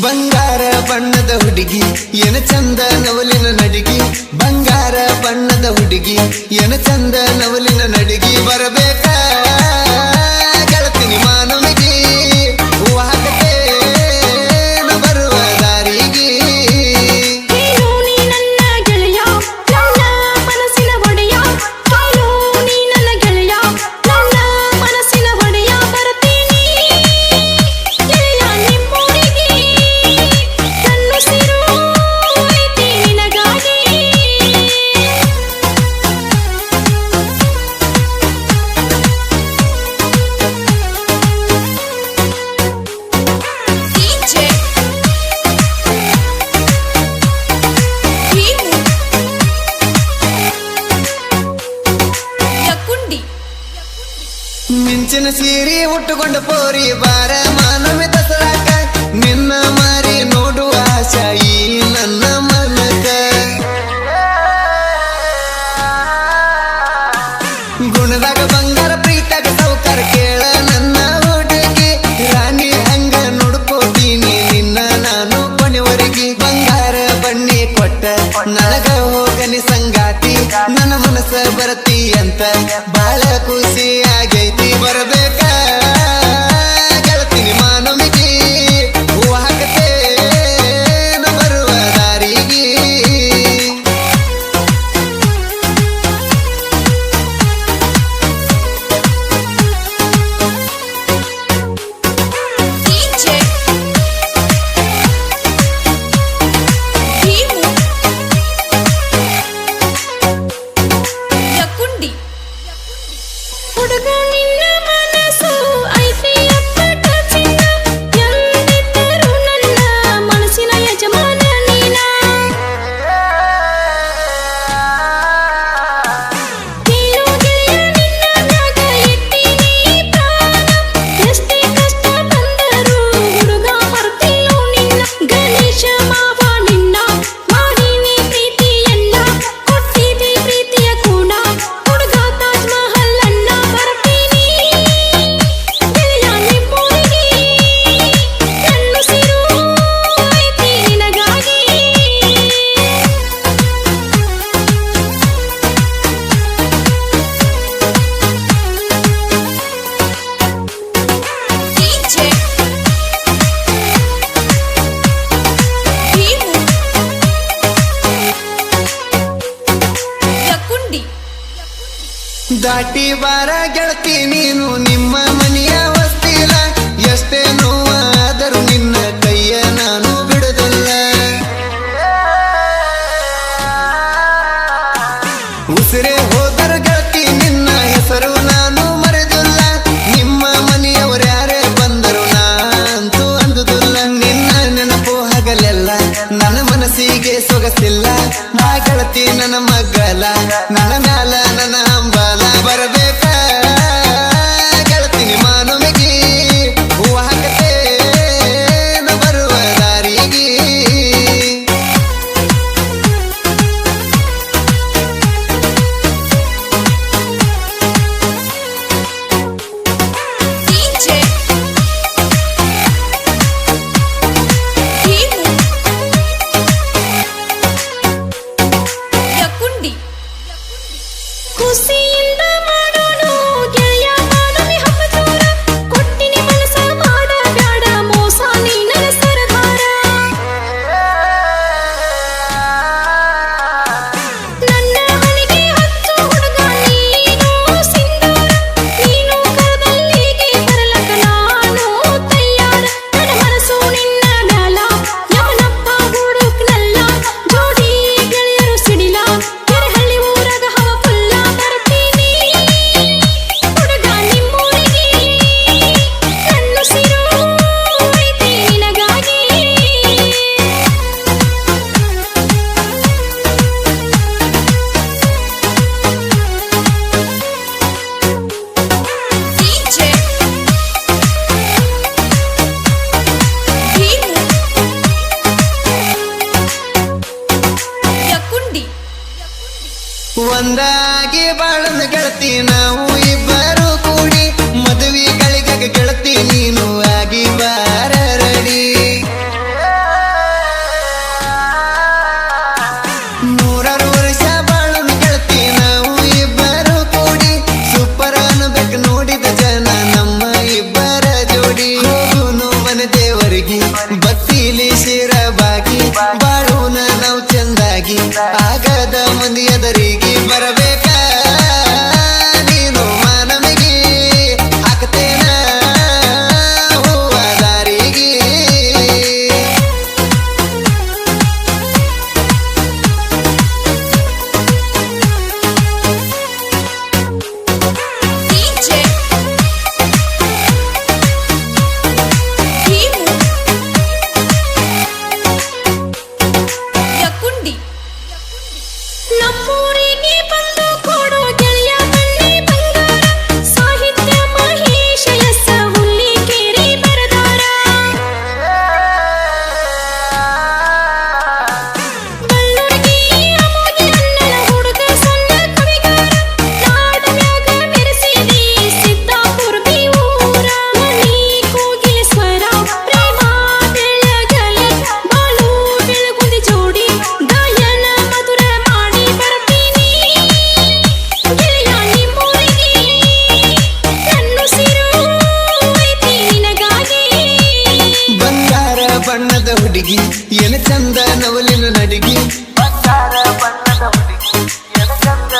ಬಂಗಾರ ಬಣ್ಣದ ಹುಡುಗಿ, ಎನ ಚಂದ ನವಲಿನ ನಡಿಗಿ. ಬಂಗಾರ ಬಣ್ಣದ ಹುಡುಗಿ, ಎನ ಚಂದ ನವಲಿನ ನಡಿಗಿ. ಬರಬೇಕ? ಕಿಂಚಿನ ಸೀರೆ ಉಟ್ಟುಕೊಂಡು ಪೋರಿ ಬಾರ. ಮಾನವೇ ದಸರಾ. ಕುಂದಿ ಹುಡುಗನಿಲ್ಲ దాటి వారా గెళతీ నేను la la ಒಂದಾಗಿ ಬಾಳನ್ನು ಗೆಳತಿ ನಾವು ಇಬ್ಬರು ಚಂದ ನವಲಿನ ನಡಿಗೆ. ಬಂಗಾರ ಬಣ್ಣದ ಹುಡುಗಿ. ಏನ ಚಂದ